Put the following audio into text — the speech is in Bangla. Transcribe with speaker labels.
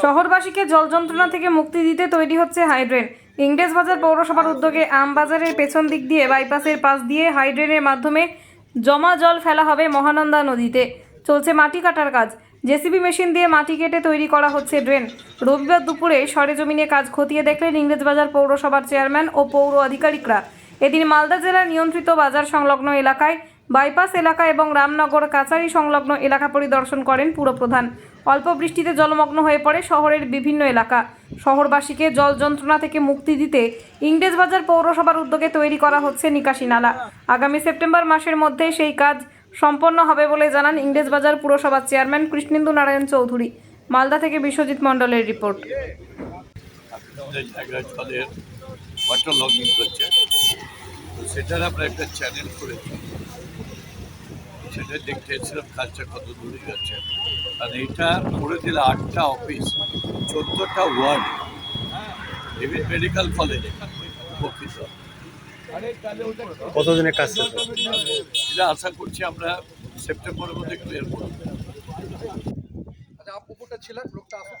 Speaker 1: শহরবাসীকে জল যন্ত্রণা থেকে মুক্তি দিতে তৈরি হচ্ছে হাইড্রেন। ইংরেজবাজার পৌরসভার উদ্যোগে আমবাজারের পেছন দিক দিয়ে বাইপাসের পাশ দিয়ে হাইড্রেনের মাধ্যমে জমা জল ফেলা হবে মহানন্দা নদীতে। চলছে মাটি কাটার কাজ। জেসিবি মেশিন দিয়ে মাটি কেটে তৈরি করা হচ্ছে ড্রেন। রবিবার দুপুরে সরেজমিনে কাজ খতিয়ে দেখলেন ইংরেজবাজার পৌরসভার চেয়ারম্যান ও পৌর আধিকারিকরা। এদিন মালদা জেলার নিয়ন্ত্রিত বাজার সংলগ্ন এলাকায় বাইপাস এলাকা এবং রামনগর কাচারি সংলগ্ন এলাকা পরিদর্শন করেন পুরপ্রধান। অল্প বৃষ্টিতে জলমগ্ন হয়ে পড়ে শহরের বিভিন্ন এলাকা। শহরবাসীকে জল যন্ত্রণা থেকে মুক্তি দিতে ইংরেজবাজার পৌরসভার উদ্যোগে তৈরি করা হচ্ছে নিকাশি নালা। আগামী সেপ্টেম্বর মাসের মধ্যে সেই কাজ সম্পন্ন হবে বলে জানান ইংরেজবাজার পুরসভার চেয়ারম্যান কৃষ্ণেন্দু নারায়ণ চৌধুরী। মালদা থেকে বিশ্বজিৎ মণ্ডলের রিপোর্ট।
Speaker 2: সেটার আমরা একটা চ্যানেল করেছি। সেটা দেখতে এসেছিলাম কাজটা কত দূরে যাচ্ছে। কারণ এটা করে দিলে আটটা অফিস চোদ্দোটা ওয়ার্ড এভিন মেডিকেল কলেজ উপকৃত
Speaker 3: কতদিনের কাজ হবে?
Speaker 2: এটা আশা করছি আমরা সেপ্টেম্বরের মধ্যে ক্লিয়ার করব।
Speaker 4: আচ্ছা আপ ছিলেন লোকটা আসুক